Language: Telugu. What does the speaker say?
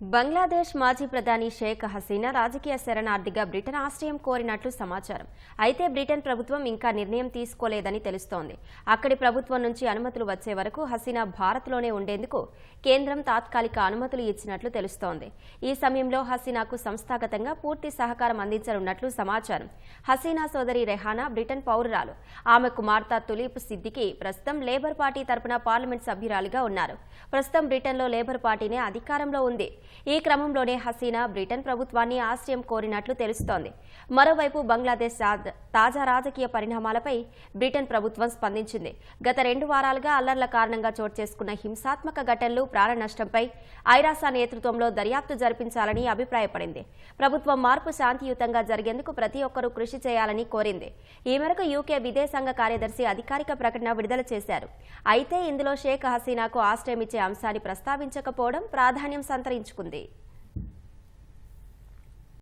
బంగ్లాదేశ్ మాజీ ప్రధాని షేక్ హసీనా రాజకీయ శరణార్థిగా బ్రిటన్ ఆశ్రయం కోరినట్లు సమాచారం. అయితే బ్రిటన్ ప్రభుత్వం ఇంకా నిర్ణయం తీసుకోలేదని తెలుస్తోంది. అక్కడి ప్రభుత్వం నుంచి అనుమతులు వచ్చే వరకు హసీనా భారత్లోనే ఉండేందుకు కేంద్రం తాత్కాలిక అనుమతులు ఇచ్చినట్లు తెలుస్తోంది. ఈ సమయంలో హసీనాకు సంస్థాగతంగా పూర్తి సహకారం అందించనున్నట్లు సమాచారం. హసీనా సోదరి రెహానా బ్రిటన్ పౌరురాలు. ఆమె కుమార్తె తులీప్ సిద్దికి ప్రస్తుతం లేబర్ పార్టీ తరపున పార్లమెంట్ సభ్యురాలిగా ఉన్నారు. ప్రస్తుతం బ్రిటన్లో లేబర్ పార్టీనే అధికారంలో ఉంది. ఈ క్రమంలోనే హసీనా బ్రిటన్ ప్రభుత్వాన్ని ఆశ్రయం కోరినట్లు తెలుస్తోంది. మరోవైపు బంగ్లాదేశ్ తాజా రాజకీయ పరిణామాలపై బ్రిటన్ ప్రభుత్వం స్పందించింది. గత రెండు వారాలుగా అల్లర్ల కారణంగా చోటు చేసుకున్న హింసాత్మక ఘటనలు ప్రాణ నష్టంపై ఐరాసా నేతృత్వంలో దర్యాప్తు జరిపించాలని అభిప్రాయపడింది. ప్రభుత్వం మార్పు శాంతియుతంగా జరిగేందుకు ప్రతి ఒక్కరూ కృషి చేయాలని కోరింది. ఈ మేరకు యూకే విదేశాంగ కార్యదర్శి అధికారిక ప్రకటన విడుదల చేశారు. అయితే ఇందులో షేక్ హసీనాకు ఆశ్రయం ఇచ్చే అంశాన్ని ప్రస్తావించకపోవడం ప్రాధాన్యం సంతరించుకుంది. చేసుకుంది